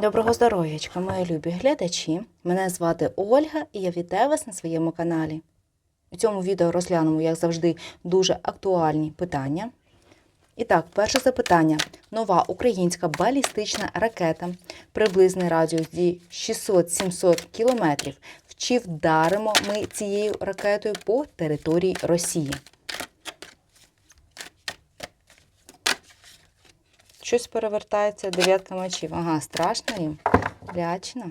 Доброго здоров'ячка, мої любі глядачі. Мене звати Ольга і я вітаю вас на своєму каналі. У цьому відео розглянемо, як завжди, дуже актуальні питання. І так, перше запитання. Нова українська балістична ракета, приблизний радіус дії 600-700 км. Чи вдаримо ми цією ракетою по території Росії? Щось перевертається, дев'ятка мечів. Ага, страшно їм. Лячно.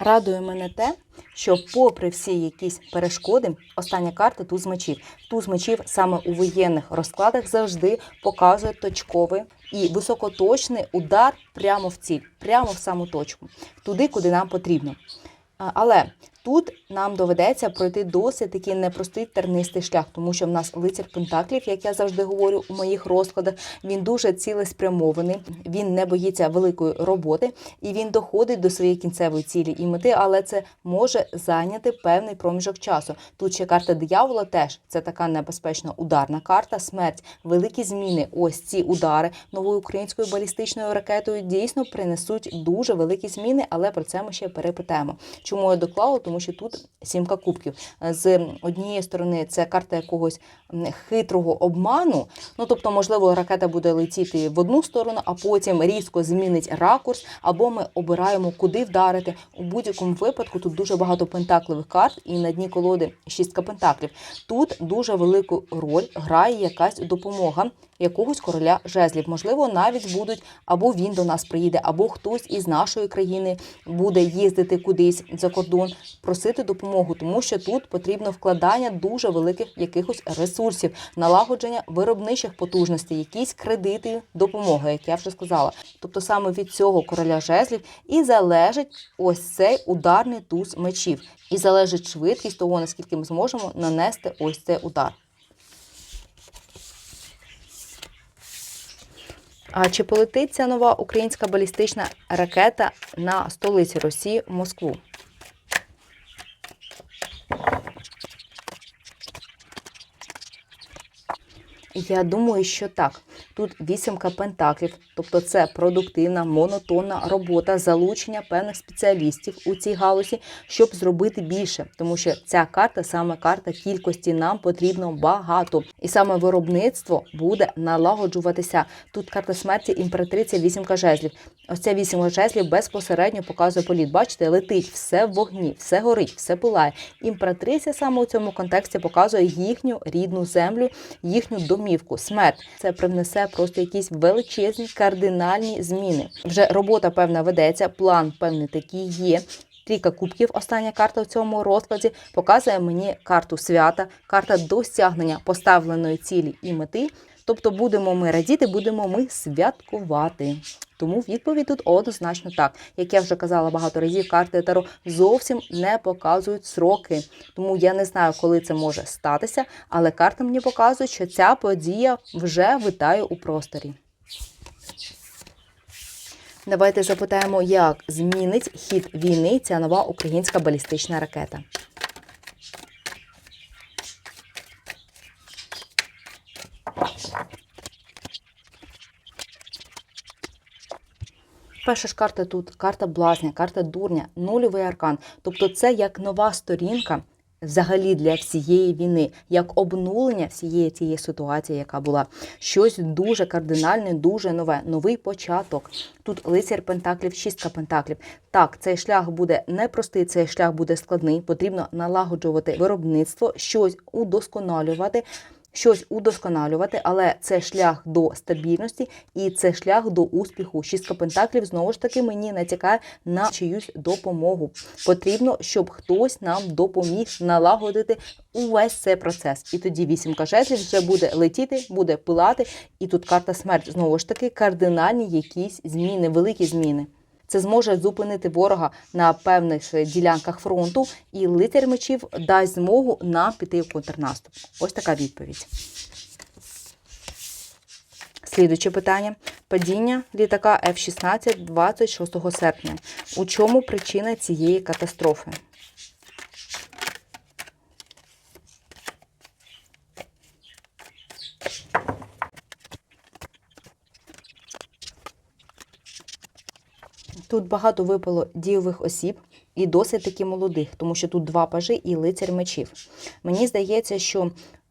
Радує мене те, що попри всі якісь перешкоди, остання карта туз мечів. Туз мечів саме у воєнних розкладах завжди показує точковий і високоточний удар прямо в ціль, прямо в саму точку, туди, куди нам потрібно. Але тут нам доведеться пройти досить такий непростий тернистий шлях, тому що в нас лицар Пентаклів, як я завжди говорю у моїх розкладах, він дуже цілеспрямований, він не боїться великої роботи і він доходить до своєї кінцевої цілі і мети, але це може зайняти певний проміжок часу. Тут ще карта диявола теж це така небезпечна ударна карта, смерть, великі зміни. Ось ці удари новою українською балістичною ракетою дійсно принесуть дуже великі зміни, але про це ми ще перепитаємо. Чому я доклала? Тому що тут сімка кубків. З однієї сторони це карта якогось хитрого обману. Ну тобто, можливо, ракета буде летіти в одну сторону, а потім різко змінить ракурс, або ми обираємо, куди вдарити. У будь-якому випадку тут дуже багато пентакливих карт, і на дні колоди шістка пентаклів. Тут дуже велику роль грає якась допомога якогось короля жезлів. Можливо, навіть будуть або він до нас приїде, або хтось із нашої країни буде їздити кудись за кордон, просити допомогу, тому що тут потрібно вкладання дуже великих якихось ресурсів, налагодження виробничих потужностей, якісь кредити, допомога, як я вже сказала. Тобто саме від цього короля жезлів і залежить ось цей ударний туз мечів, і залежить швидкість того, наскільки ми зможемо нанести ось цей удар. А чи полетить ця нова українська балістична ракета на столиці Росії Москву? Я думаю, що так. Тут вісімка пентаклів, тобто це продуктивна, монотонна робота, залучення певних спеціалістів у цій галузі, щоб зробити більше, тому що ця карта саме карта кількості нам потрібно багато, і саме виробництво буде налагоджуватися. Тут карта смерті імператриця вісімка жезлів. Ось ця вісімка жезлів безпосередньо показує політ. Бачите, летить все в вогні, все горить, все пилає. Імператриця саме у цьому контексті показує їхню рідну землю, їхню домівку. Смерть це привнесе просто якісь величезні кардинальні зміни. Вже робота певна ведеться, план певний такий є. Трійка кубків, остання карта в цьому розкладі, показує мені карту свята, карта досягнення поставленої цілі і мети. Тобто будемо ми радіти, будемо ми святкувати. Тому відповідь тут однозначно так. Як я вже казала багато разів, карти Таро зовсім не показують сроки. Тому я не знаю, коли це може статися, але карти мені показують, що ця подія вже витає у просторі. Давайте запитаємо, як змінить хід війни ця нова українська балістична ракета. Перша ж карта тут карта блазня, карта дурня, нульовий аркан. Тобто це як нова сторінка взагалі для всієї війни, як обнулення всієї цієї ситуації, яка була. Щось дуже кардинальне, дуже нове, новий початок. Тут лицар Пентаклів, шістка Пентаклів. Так, цей шлях буде непростий, цей шлях буде складний. Потрібно налагоджувати виробництво, щось удосконалювати щось удосконалювати, але це шлях до стабільності і це шлях до успіху. Шістка пентаклів знову ж таки мені натякає на чиюсь допомогу. Потрібно, щоб хтось нам допоміг налагодити увесь цей процес. І тоді вісімка жезлів вже буде летіти, буде пилати. І тут карта смерть знову ж таки кардинальні якісь зміни, великі зміни. Це зможе зупинити ворога на певних ділянках фронту, і лицар мечів дасть змогу нам піти в контрнаступ. Ось така відповідь. Слідуюче питання: падіння літака F-16 26 серпня. У чому причина цієї катастрофи? Тут багато випало дієвих осіб і досить таки молодих, тому що тут два пажи і лицар мечів. Мені здається, що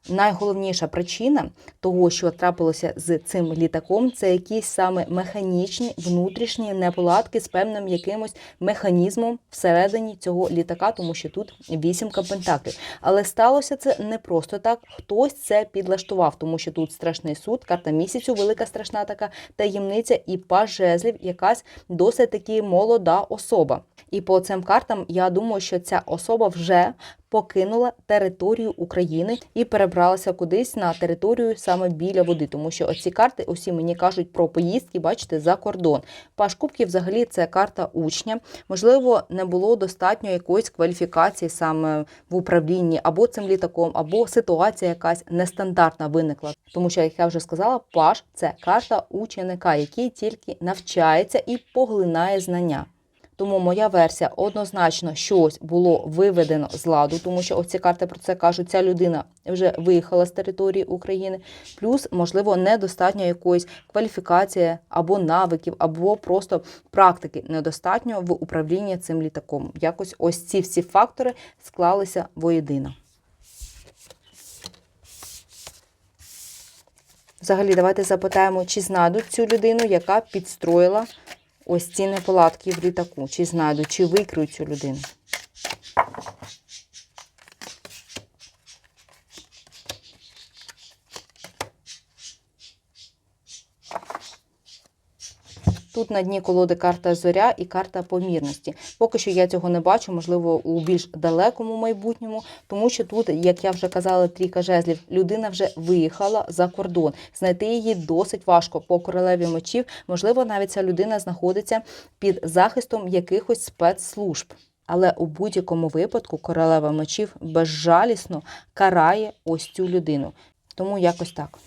найголовніша причина того, що трапилося з цим літаком, це якісь саме механічні внутрішні неполадки з певним якимось механізмом всередині цього літака, тому що тут вісімка пентаклів. Але сталося це не просто так. Хтось це підлаштував, тому що тут страшний суд, карта місяцю, велика страшна така таємниця, і паж жезлів, якась досить таки молода особа. І по цим картам я думаю, що ця особа вже покинула територію України і перебралася кудись на територію саме біля води, тому що оці карти усі мені кажуть про поїздки, бачите, за кордон. Паш Кубків взагалі це карта учня. Можливо, не було достатньо якоїсь кваліфікації саме в управлінні або цим літаком, або ситуація якась нестандартна виникла. Тому що, як я вже сказала, паш це карта ученика, який тільки навчається і поглинає знання. Тому моя версія однозначно щось було виведено з ладу, тому що оці карти про це кажуть, ця людина вже виїхала з території України. Плюс, можливо, недостатньо якоїсь кваліфікації або навиків, або просто практики недостатньо в управлінні цим літаком. Якось ось ці всі фактори склалися воєдино. Взагалі, давайте запитаємо, чи знайдуть цю людину, яка підстроїла ось ці неполадки в літаку. Чи знайдуть, чи викриють цю людину. Тут на дні колоди карта зоря і карта помірності. Поки що я цього не бачу, можливо, у більш далекому майбутньому, тому що тут, як я вже казала, трійка жезлів, людина вже виїхала за кордон. Знайти її досить важко по королеві мечів. Можливо, навіть ця людина знаходиться під захистом якихось спецслужб. Але у будь-якому випадку королева мечів безжалісно карає ось цю людину. Тому якось так.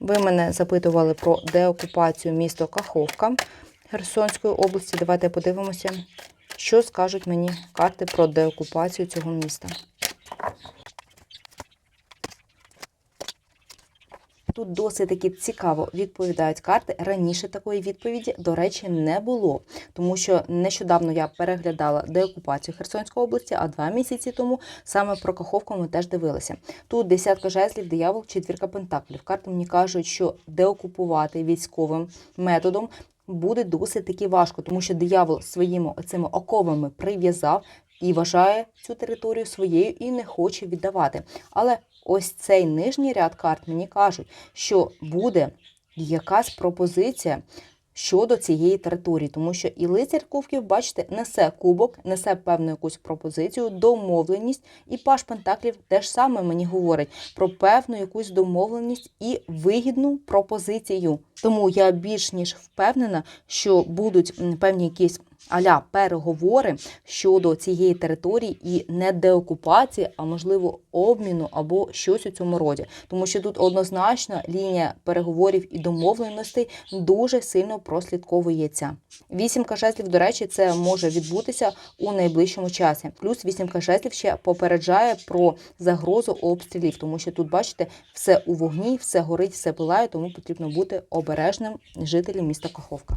Ви мене запитували про деокупацію міста Каховка Херсонської області. Давайте подивимося, що скажуть мені карти про деокупацію цього міста. Тут досить таки цікаво відповідають карти. Раніше такої відповіді, до речі, не було, тому що нещодавно я переглядала деокупацію Херсонської області, а два місяці тому саме про Каховку ми теж дивилися. Тут десятка жезлів, диявол, четвірка пентаклів. Карти мені кажуть, що деокупувати військовим методом. Буде досить таки важко, тому що диявол своїми цими оковами прив'язав і вважає цю територію своєю і не хоче віддавати. Але ось цей нижній ряд карт мені кажуть, що буде якась пропозиція щодо цієї території, тому що і лицар кубків, бачите, несе кубок, несе певну якусь пропозицію, домовленість, і паш пентаклів теж саме мені говорить про певну якусь домовленість і вигідну пропозицію. Тому я більш ніж впевнена, що будуть певні якісь аля переговори щодо цієї території і не деокупації, а можливо обміну або щось у цьому роді. Тому що тут однозначно лінія переговорів і домовленостей дуже сильно прослідковується. Вісімка жезлів, до речі, це може відбутися у найближчому часі. Плюс вісімка жезлів ще попереджає про загрозу обстрілів, тому що тут, бачите, все у вогні, все горить, все пилає, тому потрібно бути обережним жителям міста Каховка.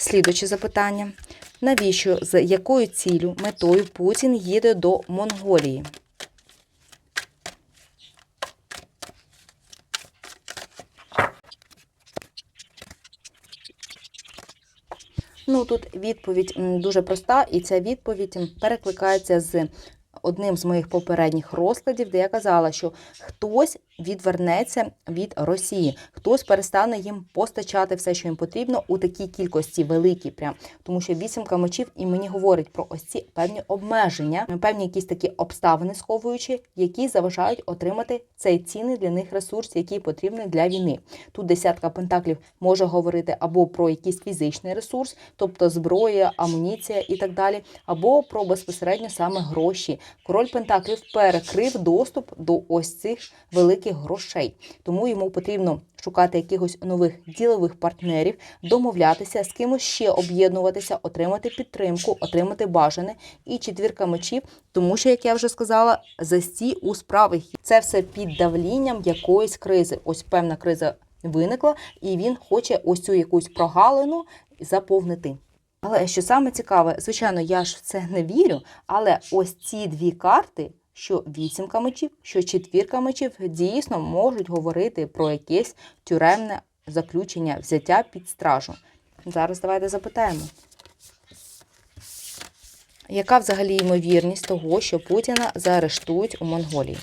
Слідуче запитання. Навіщо, з якою ціллю, метою Путін їде до Монголії? Ну, тут відповідь дуже проста, і ця відповідь перекликається з одним з моїх попередніх розкладів, де я казала, що хтось відвернеться від Росії, хтось перестане їм постачати все, що їм потрібно, у такій кількості великій, прям. Тому що вісімка мечів і мені говорить про ось ці певні обмеження, певні якісь такі обставини сховуючи, які заважають отримати цей цінний для них ресурс, який потрібний для війни. Тут десятка пентаклів може говорити або про якийсь фізичний ресурс, тобто зброя, амуніція і так далі, або про безпосередньо саме гроші, Король Пентаклів перекрив доступ до ось цих великих грошей. Тому йому потрібно шукати якихось нових ділових партнерів, домовлятися, з кимось ще об'єднуватися, отримати підтримку, отримати бажане. І четвірка мечів, тому що, як я вже сказала, застій у справах. Це все під давлінням якоїсь кризи. Ось певна криза виникла, і він хоче ось цю якусь прогалину заповнити. Але що саме цікаве, звичайно, я ж в це не вірю, але ось ці дві карти, що вісімка мечів, що четвірка мечів, дійсно можуть говорити про якесь тюремне заключення, взяття під стражу. Зараз давайте запитаємо. Яка взагалі ймовірність того, що Путіна заарештують у Монголії?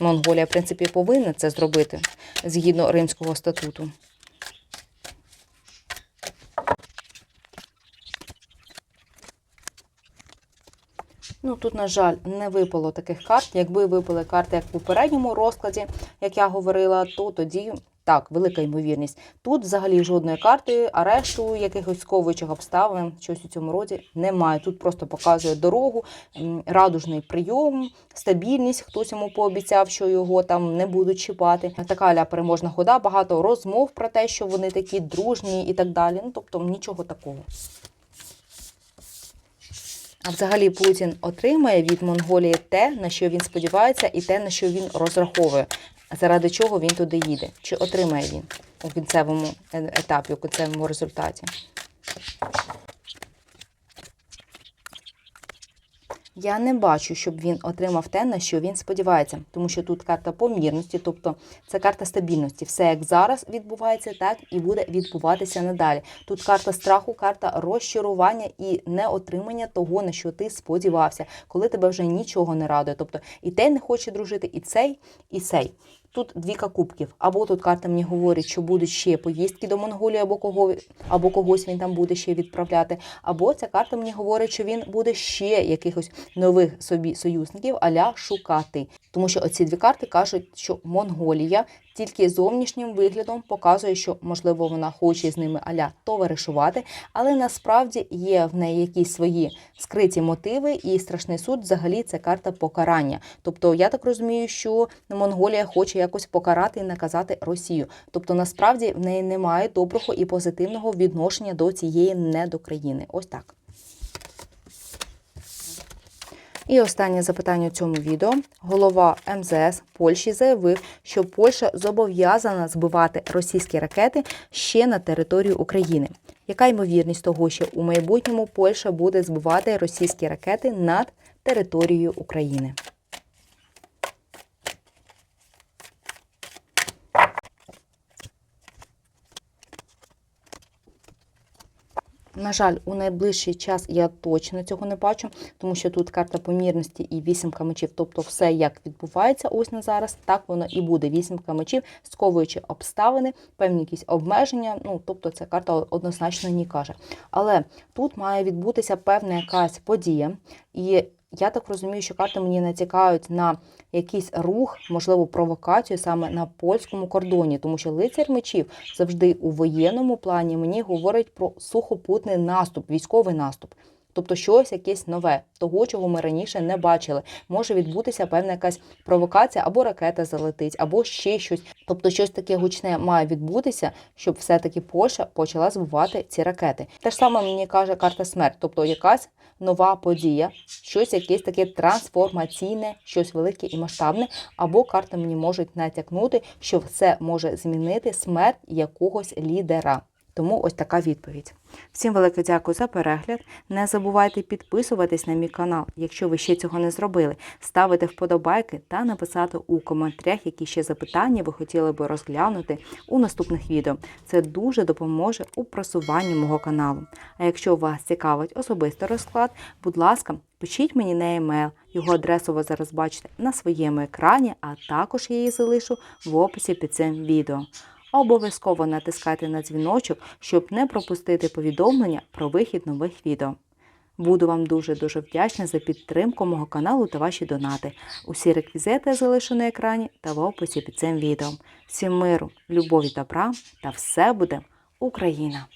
Монголія, в принципі, повинна це зробити згідно Римського статуту. Ну тут, на жаль, не випало таких карт. Якби випали карти, як в попередньому розкладі, як я говорила, то тоді так, велика ймовірність. Тут взагалі жодної карти, арешту, якихось сковуючих обставин, щось у цьому роді немає. Тут просто показує дорогу, радужний прийом, стабільність. Хтось йому пообіцяв, що його там не будуть чіпати. Така аля переможна хода, багато розмов про те, що вони такі дружні і так далі. Ну тобто нічого такого. А взагалі Путін отримає від Монголії те, на що він сподівається, і те, на що він розраховує, заради чого він туди їде. Чи отримає він у кінцевому е- етапі, у кінцевому результаті? Я не бачу, щоб він отримав те, на що він сподівається, тому що тут карта помірності, тобто це карта стабільності. Все як зараз відбувається, так і буде відбуватися надалі. Тут карта страху, карта розчарування і неотримання того, на що ти сподівався, коли тебе вже нічого не радує. Тобто і той не хоче дружити, і цей, і цей. Тут двіка кубків. Або тут карта мені говорить, що будуть ще поїздки до Монголії, або кого або когось він там буде ще відправляти. Або ця карта мені говорить, що він буде ще якихось нових собі союзників аля шукати. Тому що оці дві карти кажуть, що Монголія тільки зовнішнім виглядом показує, що можливо вона хоче з ними аля товаришувати, але насправді є в неї якісь свої скриті мотиви, і страшний суд взагалі це карта покарання. Тобто, я так розумію, що Монголія хоче якось покарати і наказати Росію. Тобто, насправді в неї немає доброго і позитивного відношення до цієї недокраїни. Ось так. І останнє запитання у цьому відео. Голова МЗС Польщі заявив, що Польща зобов'язана збивати російські ракети ще на територію України. Яка ймовірність того, що у майбутньому Польща буде збивати російські ракети над територією України? На жаль, у найближчий час я точно цього не бачу, тому що тут карта помірності і вісімка мечів. Тобто, все як відбувається ось на зараз, так воно і буде. Вісімка мечів, сковуючи обставини, певні якісь обмеження. Ну тобто, ця карта однозначно ні каже. Але тут має відбутися певна якась подія, і я так розумію, що карти мені натякають на якийсь рух, можливо, провокацію саме на польському кордоні, тому що лицар мечів завжди у воєнному плані мені говорить про сухопутний наступ, військовий наступ. Тобто щось якесь нове, того, чого ми раніше не бачили. Може відбутися певна якась провокація, або ракета залетить, або ще щось. Тобто, щось таке гучне має відбутися, щоб все-таки Польща почала збивати ці ракети. Те ж саме мені каже карта смерть, тобто якась нова подія, щось якесь таке трансформаційне, щось велике і масштабне, або карта мені можуть натякнути, що все може змінити смерть якогось лідера. Тому ось така відповідь. Всім велике дякую за перегляд. Не забувайте підписуватись на мій канал, якщо ви ще цього не зробили, ставити вподобайки та написати у коментарях, які ще запитання ви хотіли би розглянути у наступних відео. Це дуже допоможе у просуванні мого каналу. А якщо вас цікавить особистий розклад, будь ласка, пишіть мені на емейл. Його адресу ви зараз бачите на своєму екрані, а також я її залишу в описі під цим відео. Обов'язково натискайте на дзвіночок, щоб не пропустити повідомлення про вихід нових відео. Буду вам дуже-дуже вдячна за підтримку мого каналу та ваші донати. Усі реквізити залишу на екрані та в описі під цим відео. Всім миру, любові добра, та все буде Україна!